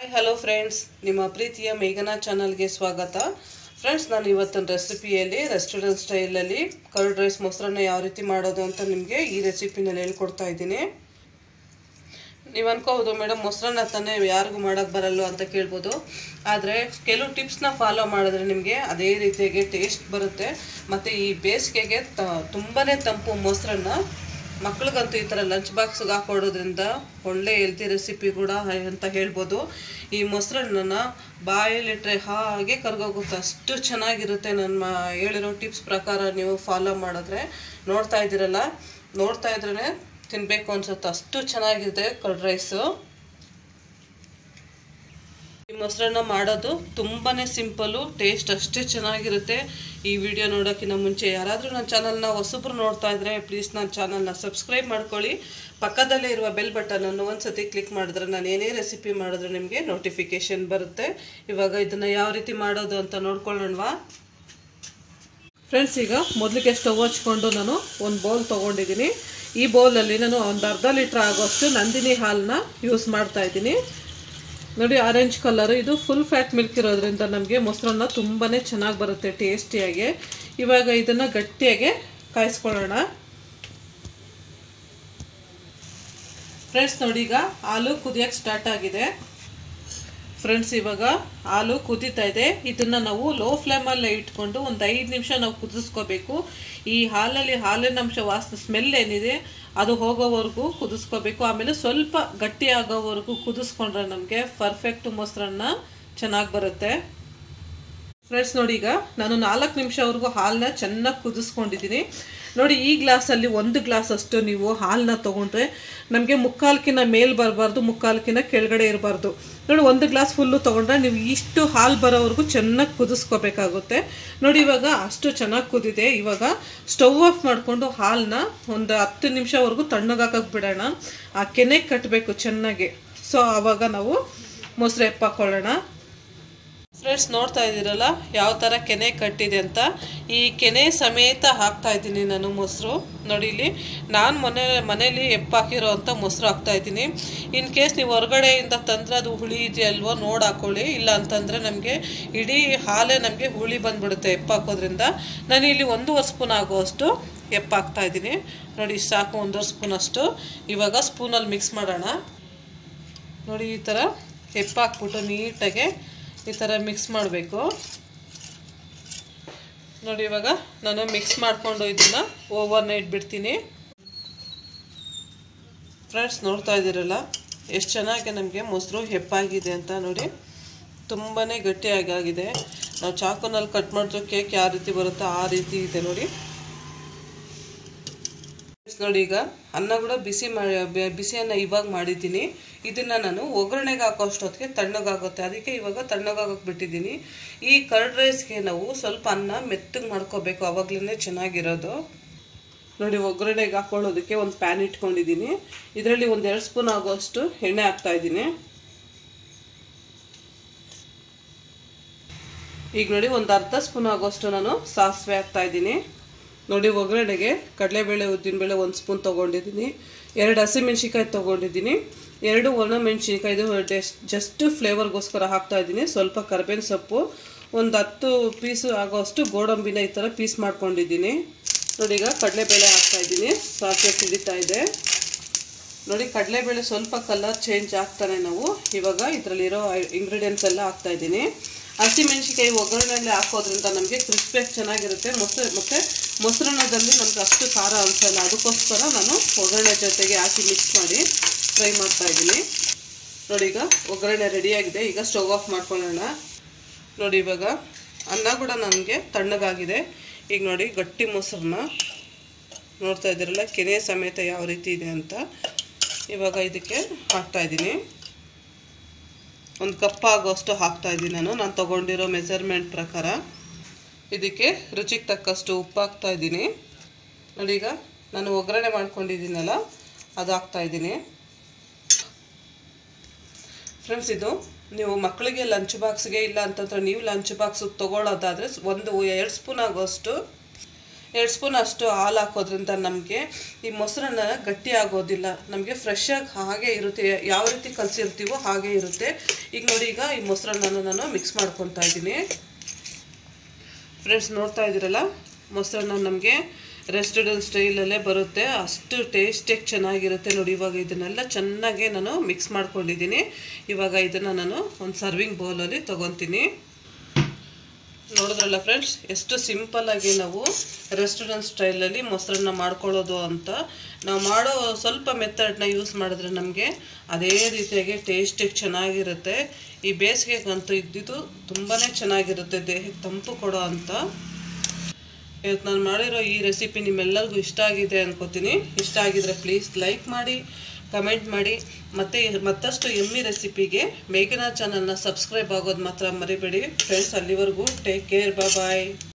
Hi hello friends ನಿಮ್ಮ ಪ್ರೀತಿಯ ಮೇಘನಾ ಚಾನಲ್ಗೆ ಸ್ವಾಗತ. ಫ್ರೆಂಡ್ಸ್ ನಾನು ಇವತ್ತಿನ ರೆಸಿಪಿಯಲ್ಲಿ ರೆಸ್ಟೋರೆಂಟ್ ಸ್ಟೈಲಲ್ಲಿ ಕರ್ಡ್ ರೈಸ್ ಮೊಸರನ್ನ ಯಾವ ರೀತಿ ಮಾಡೋದು ಅಂತ ನಿಮಗೆ ಈ ರೆಸಿಪಿನಲ್ಲಿ ಹೇಳ್ಕೊಡ್ತಾ ಇದ್ದೀನಿ. ನೀವು ಅನ್ಕೋಬೋದು ಮೇಡಮ್ ಮೊಸರನ್ನ ತಾನೇ ಯಾರಿಗೂ ಮಾಡೋಕ್ಕೆ ಬರಲ್ಲ ಅಂತ ಕೇಳ್ಬೋದು. ಆದರೆ ಕೆಲವು ಟಿಪ್ಸ್ನ ಫಾಲೋ ಮಾಡಿದ್ರೆ ನಿಮಗೆ ಅದೇ ರೀತಿಯಾಗಿ ಟೇಸ್ಟ್ ಬರುತ್ತೆ. ಮತ್ತು ಈ ಬೇಸಿಗೆಗೆ ತ ತುಂಬಾ ತಂಪು ಮೊಸರನ್ನ ಮಕ್ಳಿಗಂತೂ ಈ ಥರ ಲಂಚ್ ಬಾಕ್ಸ್ಗೆ ಹಾಕೊಡೋದ್ರಿಂದ ಒಳ್ಳೆ ಹೆಲ್ತಿ ರೆಸಿಪಿ ಕೂಡ ಅಂತ ಹೇಳ್ಬೋದು. ಈ ಮೊಸರನ್ನ ಬಾಯಲ್ಲಿಟ್ಟರೆ ಹಾಗೆ ಕರ್ಗೋಗುತ್ತೆ. ಅಷ್ಟು ಚೆನ್ನಾಗಿರುತ್ತೆ ನನ್ನ ಹೇಳಿರೋ ಟಿಪ್ಸ್ ಪ್ರಕಾರ ನೀವು ಫಾಲೋ ಮಾಡಿದ್ರೆ. ನೋಡ್ತಾ ಇದ್ದೀರಲ್ಲ? ನೋಡ್ತಾ ಇದ್ರೇ ತಿನ್ನಬೇಕು ಅನ್ಸುತ್ತೆ. ಅಷ್ಟು ಚೆನ್ನಾಗಿದೆ ಕರ್ಡ್ ರೈಸು ಈ ಮೊಸರನ್ನ ಮಾಡೋದು ತುಂಬಾ ಸಿಂಪಲ್ಲು ಟೇಸ್ಟ್ ಅಷ್ಟೇ ಚೆನ್ನಾಗಿರುತ್ತೆ. ಈ ವಿಡಿಯೋ ನೋಡೋಕ್ಕಿಂತ ಮುಂಚೆ ಯಾರಾದರೂ ನನ್ನ ಚಾನಲ್ನ ಹೊಸಬ್ರು ನೋಡ್ತಾ ಇದ್ರೆ ಪ್ಲೀಸ್ ನನ್ನ ಚಾನಲ್ನ ಸಬ್ಸ್ಕ್ರೈಬ್ ಮಾಡ್ಕೊಳ್ಳಿ. ಪಕ್ಕದಲ್ಲೇ ಇರುವ ಬೆಲ್ ಬಟನನ್ನು ಒಂದ್ಸತಿ ಕ್ಲಿಕ್ ಮಾಡಿದ್ರೆ ನಾನು ಏನೇ ರೆಸಿಪಿ ಮಾಡಿದ್ರೆ ನಿಮಗೆ ನೋಟಿಫಿಕೇಶನ್ ಬರುತ್ತೆ. ಇವಾಗ ಇದನ್ನು ಯಾವ ರೀತಿ ಮಾಡೋದು ಅಂತ ನೋಡ್ಕೊಳ್ಳೋಣವಾ. ಫ್ರೆಂಡ್ಸ್ ಈಗ ಮೊದಲಿಗೆ ಸ್ಟವ್ ಹಚ್ಕೊಂಡು ನಾನು ಒಂದು ಬೌಲ್ ತೊಗೊಂಡಿದ್ದೀನಿ. ಈ ಬೌಲಲ್ಲಿ ನಾನು ಒಂದು ಅರ್ಧ ಲೀಟ್ರ್ ಆಗೋಷ್ಟು ನಂದಿನಿ ಹಾಲನ್ನ ಯೂಸ್ ಮಾಡ್ತಾ ಇದ್ದೀನಿ. ನೋಡಿ ಆರೆಂಜ್ ಕಲರ್ ಇದು ಫುಲ್ ಫ್ಯಾಟ್ ಮಿಲ್ಕ್ ಇರೋದ್ರಿಂದ ನಮಗೆ ಮೊಸರನ್ನ ತುಂಬಾ ಚೆನ್ನಾಗಿ ಬರುತ್ತೆ ಟೇಸ್ಟಿಯಾಗಿ ಇವಾಗ ಇದನ್ನು ಗಟ್ಟಿಯಾಗಿ ಕಾಯಿಸ್ಕೊಳ್ಳೋಣ. ಫ್ರೆಂಡ್ಸ್ ನೋಡಿ, ಈಗ ಹಾಲು ಕುದಿಯೋಕ್ಕೆ ಸ್ಟಾರ್ಟ್ ಆಗಿದೆ. ಫ್ರೆಂಡ್ಸ್ ಇವಾಗ ಹಾಲು ಕುದೀತಾ ಇದೆ. ಇದನ್ನು ನಾವು ಲೋ ಫ್ಲೇಮಲ್ಲೇ ಇಟ್ಕೊಂಡು ಒಂದು ಐದು ನಿಮಿಷ ನಾವು ಕುದಿಸ್ಕೋಬೇಕು. ಈ ಹಾಲಲ್ಲಿ ಹಾಲಿನ ಅಂಶ ವಾಸನೆ ಸ್ಮೆಲ್ ಏನಿದೆ ಅದು ಹೋಗೋವರೆಗೂ ಕುದಿಸ್ಕೋಬೇಕು. ಆಮೇಲೆ ಸ್ವಲ್ಪ ಗಟ್ಟಿ ಆಗೋವರೆಗೂ ಕುದಿಸ್ಕೊಂಡ್ರೆ ನಮಗೆ ಪರ್ಫೆಕ್ಟ್ ಮೊಸರನ್ನ ಚೆನ್ನಾಗಿ ಬರುತ್ತೆ. ಫ್ರೆಂಡ್ಸ್ ನೋಡಿ ಈಗ ನಾನು ನಾಲ್ಕು ನಿಮಿಷವರೆಗೂ ಹಾಲನ್ನ ಚೆನ್ನಾಗಿ ಕುದಿಸ್ಕೊಂಡಿದ್ದೀನಿ. ನೋಡಿ, ಈ ಗ್ಲಾಸಲ್ಲಿ ಒಂದು ಗ್ಲಾಸ್ ಅಷ್ಟು ನೀವು ಹಾಲನ್ನ ತೊಗೊಂಡ್ರೆ ನಮಗೆ ಮುಕ್ಕಾಲ್ಕಿನ ಮೇಲೆ ಬರಬಾರ್ದು, ಮುಕ್ಕಾಲ್ಕಿನ ಕೆಳಗಡೆ ಇರಬಾರ್ದು. ನೋಡಿ, ಒಂದು ಗ್ಲಾಸ್ ಫುಲ್ಲು ತೊಗೊಂಡ್ರೆ ನೀವು ಇಷ್ಟು ಹಾಲು ಬರೋವರೆಗೂ ಚೆನ್ನಾಗಿ ಕುದಿಸ್ಕೋಬೇಕಾಗುತ್ತೆ. ನೋಡಿ, ಇವಾಗ ಅಷ್ಟು ಚೆನ್ನಾಗಿ ಕುದಿದೆ. ಇವಾಗ ಸ್ಟವ್ ಆಫ್ ಮಾಡಿಕೊಂಡು ಹಾಲನ್ನ ಒಂದು ಹತ್ತು ನಿಮಿಷವರೆಗೂ ತಣ್ಣಗಾಕಕ್ಕೆ ಬಿಡೋಣ. ಆ ಕೆನೆ ಕಟ್ಟಬೇಕು ಚೆನ್ನಾಗಿ. ಸೊ ಆವಾಗ ನಾವು ಮೊಸರು ಎಪ್ಪಾಕೊಳ್ಳೋಣ. ಫ್ರೆಂಡ್ಸ್, ನೋಡ್ತಾ ಇದ್ದೀರಲ್ಲ? ಯಾವ ಥರ ಕೆನೆ ಕಟ್ಟಿದೆ ಅಂತ. ಈ ಕೆನೆ ಸಮೇತ ಹಾಕ್ತಾ ಇದ್ದೀನಿ ನಾನು ಮೊಸರು. ನೋಡಿ ಇಲ್ಲಿ, ನಾನು ಮನೆ ಮನೇಲಿ ಎಪ್ಪಾಕಿರೋ ಅಂಥ ಮೊಸರು ಹಾಕ್ತಾ ಇದ್ದೀನಿ. ಇನ್ ಕೇಸ್ ನೀವು ಹೊರಗಡೆಯಿಂದ ತಂದರೆ ಅದು ಹುಳಿ ಇದೆಯಲ್ವೋ ನೋಡಿ ಹಾಕ್ಕೊಳ್ಳಿ ಇಲ್ಲ ಅಂತಂದರೆ ನಮಗೆ ಇಡೀ ಹಾಲೇ ನಮಗೆ ಹುಳಿ ಬಂದುಬಿಡುತ್ತೆ ಎಪ್ಪಾಕೋದ್ರಿಂದ. ನಾನು ಇಲ್ಲಿ ಒಂದೂವರೆ ಸ್ಪೂನ್ ಆಗುವಷ್ಟು ಎಪ್ಪಾಕ್ತಾ ಇದ್ದೀನಿ. ನೋಡಿ, ಸಾಕು, ಒಂದೂವರೆ ಸ್ಪೂನ್ ಅಷ್ಟು. ಇವಾಗ ಸ್ಪೂನಲ್ಲಿ ಮಿಕ್ಸ್ ಮಾಡೋಣ. ನೋಡಿ, ಈ ಥರ ಎಪ್ಪಾಕ್ಬಿಟ್ಟು ನೀಟಾಗೆ ಈ ಥರ ಮಿಕ್ಸ್ ಮಾಡಬೇಕು. ನೋಡಿ ಇವಾಗ ನಾನು ಮಿಕ್ಸ್ ಮಾಡಿಕೊಂಡು ಇದನ್ನು ಓವರ್ ನೈಟ್ ಬಿಡ್ತೀನಿ. ಫ್ರೆಂಡ್ಸ್ ನೋಡ್ತಾ ಇದ್ದೀರಲ್ಲ, ಎಷ್ಟು ಚೆನ್ನಾಗಿ ನಮಗೆ ಮೊಸರು ಹೆಪ್ಪಾಗಿದೆ ಅಂತ ನೋಡಿ. ತುಂಬಾ ಗಟ್ಟಿಯಾಗಿ ಆಗಿದೆ. ನಾವು ಚಾಕುನಲ್ಲಿ ಕಟ್ ಮಾಡಿದ್ರೆ ಕೇಕ್ ಯಾವ ರೀತಿ ಬರುತ್ತೋ ಆ ರೀತಿ ಇದೆ ನೋಡಿ. ನೋಡಿ ಈಗ ಅನ್ನ ಕೂಡ ಬಿಸಿ ಮಾಡಿ ಬಿಸಿಯನ್ನು ಇವಾಗ ಮಾಡಿದ್ದೀನಿ. ಇದನ್ನು ನಾನು ಒಗ್ಗರಣೆಗೆ ಹಾಕೋಷ್ಟೊತ್ತಿಗೆ ತಣ್ಣಗಾಗುತ್ತೆ. ಅದಕ್ಕೆ ಇವಾಗ ತಣ್ಣಗಾಗೋಕೆ ಬಿಟ್ಟಿದ್ದೀನಿ. ಈ ಕರ್ಡ್ ರೈಸ್ಗೆ ನಾವು ಸ್ವಲ್ಪ ಅನ್ನ ಮೆತ್ತಗೆ ಮಾಡ್ಕೋಬೇಕು. ಅವಾಗ್ಲೇ ಚೆನ್ನಾಗಿರೋದು. ನೋಡಿ, ಒಗ್ಗರಣೆಗೆ ಹಾಕೊಳ್ಳೋದಕ್ಕೆ ಒಂದು ಪ್ಯಾನ್ ಇಟ್ಕೊಂಡಿದ್ದೀನಿ. ಇದರಲ್ಲಿ ಒಂದು ಎರಡು ಸ್ಪೂನ್ ಆಗೋಷ್ಟು ಎಣ್ಣೆ ಹಾಕ್ತಾ ಇದ್ದೀನಿ. ಈಗ ನೋಡಿ, ಒಂದು ಅರ್ಧ ಸ್ಪೂನ್ ಆಗೋಷ್ಟು ನಾನು ಸಾಸಿವೆ ಹಾಕ್ತಾ ಇದ್ದೀನಿ. ನೋಡಿ, ಒಗ್ಗರಣೆಗೆ ಕಡಲೆಬೇಳೆ, ಉದ್ದಿನಬೇಳೆ ಒಂದು ಸ್ಪೂನ್ ತೊಗೊಂಡಿದ್ದೀನಿ. ಎರಡು ಹಸಿಮೆಣ್ಸಿಕಾಯಿ ತೊಗೊಂಡಿದ್ದೀನಿ. ಎರಡು ಒಣ ಮೆಣಸಿನ್ಕಾಯ್ದು ಜಸ್ಟ್ ಫ್ಲೇವರ್ಗೋಸ್ಕರ ಹಾಕ್ತಾ ಇದ್ದೀನಿ. ಸ್ವಲ್ಪ ಕರ್ಬೇವಿನ ಸೊಪ್ಪು, ಒಂದು ಹತ್ತು ಪೀಸು ಆಗೋಷ್ಟು ಗೋಡಂಬಿನ ಈ ಥರ ಪೀಸ್ ಮಾಡ್ಕೊಂಡಿದ್ದೀನಿ. ನೋಡಿ, ಈಗ ಕಡಲೆಬೇಳೆ ಹಾಕ್ತಾ ಇದ್ದೀನಿ. ಸಾಸಿವೆ ಸಿಡಿತಾ ಇದೆ. ನೋಡಿ, ಕಡಲೆಬೇಳೆ ಸ್ವಲ್ಪ ಕಲರ್ ಚೇಂಜ್ ಆಗ್ತಾನೆ ನಾವು. ಇವಾಗ ಇದರಲ್ಲಿರೋ ಇಂಗ್ರೀಡಿಯೆಂಟ್ಸ್ ಎಲ್ಲ ಹಾಕ್ತಾ ಇದ್ದೀನಿ. ಹಸಿಮೆಣ್ಸಿಕಾಯಿ ಒಗ್ಗರಣೆಯಲ್ಲಿ ಹಾಕೋದ್ರಿಂದ ನಮಗೆ ಕ್ರಿಸ್ಪಿಯಾಗಿ ಚೆನ್ನಾಗಿರುತ್ತೆ. ಮೊಸರು ಮತ್ತು ಮೊಸರನ್ನದಲ್ಲಿ ನಮ್ಗೆ ಅಷ್ಟು ಖಾರ ಅನಿಸಲ್ಲ ಅದಕ್ಕೋಸ್ಕರ ನಾನು ಒಗ್ಗರಣೆ ಜೊತೆಗೆ ಹಾಕಿ ಮಿಕ್ಸ್ ಮಾಡಿ ಫ್ರೈ ಮಾಡ್ತಾ ಇದ್ದೀನಿ. ನೋಡಿ ಈಗ ಒಗ್ಗರಣೆ ರೆಡಿಯಾಗಿದೆ ಈಗ ಸ್ಟವ್ ಆಫ್ ಮಾಡ್ಕೊಳ್ಳೋಣ. ನೋಡಿ ಇವಾಗ ಅನ್ನ ಕೂಡ ನನಗೆ ತಣ್ಣಗಾಗಿದೆ. ಈಗ ನೋಡಿ ಗಟ್ಟಿ ಮೊಸರನ್ನ ನೋಡ್ತಾ ಇದ್ದೀರಲ್ಲ, ಕೆನೆ ಸಮೇತ ಯಾವ ರೀತಿ ಇದೆ ಅಂತ. ಇವಾಗ ಇದಕ್ಕೆ ಹಾಕ್ತಾ ಇದ್ದೀನಿ. ಒಂದು ಕಪ್ ಆಗೋಷ್ಟು ಹಾಕ್ತಾ ಇದ್ದೀನಿ ನಾನು. ನಾನು ತೊಗೊಂಡಿರೋ ಮೆಸರ್ಮೆಂಟ್ ಪ್ರಕಾರ. ಇದಕ್ಕೆ ರುಚಿಗೆ ತಕ್ಕಷ್ಟು ಉಪ್ಪು ಹಾಕ್ತಾ ಇದ್ದೀನಿ. ನೋಡಿ ಈಗ ನಾನು ಒಗ್ಗರಣೆ ಮಾಡ್ಕೊಂಡಿದ್ದೀನಲ್ಲ ಅದು ಹಾಕ್ತಾ ಇದ್ದೀನಿ. ಫ್ರೆಂಡ್ಸ್ ಇದು ನೀವು ಮಕ್ಕಳಿಗೆ ಲಂಚ್ ಬಾಕ್ಸ್ಗೆ ಇಲ್ಲ ಅಂತಂದ್ರೆ ನೀವು ಲಂಚ್ ಬಾಕ್ಸ್ ತೊಗೊಳ್ಳೋದಾದರೆ ಒಂದು ಎರಡು ಸ್ಪೂನ್ ಆಗೋಷ್ಟು, ಎರಡು ಸ್ಪೂನ್ ಅಷ್ಟು ಹಾಲು ಹಾಕೋದ್ರಿಂದ ನಮಗೆ ಈ ಮೊಸರನ್ನ ಗಟ್ಟಿ ಆಗೋದಿಲ್ಲ. ನಮಗೆ ಫ್ರೆಶ್ ಆಗಿ ಹಾಗೆ ಇರುತ್ತೆ, ಯಾವ ರೀತಿ ಕಲಸಿರ್ತೀವೋ ಹಾಗೆ ಇರುತ್ತೆ. ಈಗ ನೋಡಿ ಈಗ ಈ ಮೊಸರನ್ನ ನಾನು ಮಿಕ್ಸ್ ಮಾಡ್ಕೊತಾ ಇದ್ದೀನಿ. ಫ್ರೆಂಡ್ಸ್ ನೋಡ್ತಾ ಇದ್ದೀರಲ್ಲ? ಮೊಸರನ್ನ ನಮಗೆ ರೆಸ್ಟೋರೆಂಟ್ ಸ್ಟೈಲಲ್ಲೇ ಬರುತ್ತೆ. ಅಷ್ಟು ಟೇಸ್ಟಿಯಾಗಿ ಚೆನ್ನಾಗಿರುತ್ತೆ ನೋಡಿ, ಇವಾಗ ಇದನ್ನೆಲ್ಲ ಚೆನ್ನಾಗಿ ನಾನು ಮಿಕ್ಸ್ ಮಾಡ್ಕೊಂಡಿದ್ದೀನಿ. ಇವಾಗ ಇದನ್ನು ನಾನು ಒಂದು ಸರ್ವಿಂಗ್ ಬೌಲಲ್ಲಿ ತೊಗೊತೀನಿ. ನೋಡಿದ್ರಲ್ಲ ಫ್ರೆಂಡ್ಸ್ ಎಷ್ಟು ಸಿಂಪಲ್ಲಾಗಿ ನಾವು ರೆಸ್ಟೋರೆಂಟ್ ಸ್ಟೈಲಲ್ಲಿ ಮೊಸರನ್ನ ಮಾಡ್ಕೊಳ್ಳೋದು ಅಂತ. ನಾವು ಮಾಡೋ ಸ್ವಲ್ಪ ಮೆಥಡ್ನ ಯೂಸ್ ಮಾಡಿದ್ರೆ ನಮಗೆ ಅದೇ ರೀತಿಯಾಗಿ ಟೇಸ್ಟಿಗೆ ಚೆನ್ನಾಗಿರುತ್ತೆ. ಈ ಬೇಸಿಗೆಗಂತೂ ಇದ್ದಿದ್ದು ತುಂಬಾ ಚೆನ್ನಾಗಿರುತ್ತೆ, ದೇಹಕ್ಕೆ ತಂಪು ಕೊಡೋ ಅಂತ. ಇವತ್ತು ನಾನು ಮಾಡಿರೋ ಈ ರೆಸಿಪಿ ನಿಮ್ಮೆಲ್ಲರಿಗೂ ಇಷ್ಟ ಆಗಿದೆ ಅನ್ಕೋತೀನಿ. ಇಷ್ಟ ಆಗಿದ್ರೆ ಪ್ಲೀಸ್ ಲೈಕ್ ಮಾಡಿ. ಕಮೆಂಟ್ ಮಾಡಿ. ಮತ್ತು ಮತ್ತಷ್ಟು ಎಮ್ಮಿ ರೆಸಿಪಿಗೆ ಮೇಘನಾ ಚಾನಲ್ನ ಸಬ್ಸ್ಕ್ರೈಬ್ ಆಗೋದು ಮಾತ್ರ ಮರಿಬೇಡಿ. ಫ್ರೆಂಡ್ಸ್ ಅಲ್ಲಿವರೆಗೂ ಟೇಕ್ ಕೇರ್ ಬಾಯ್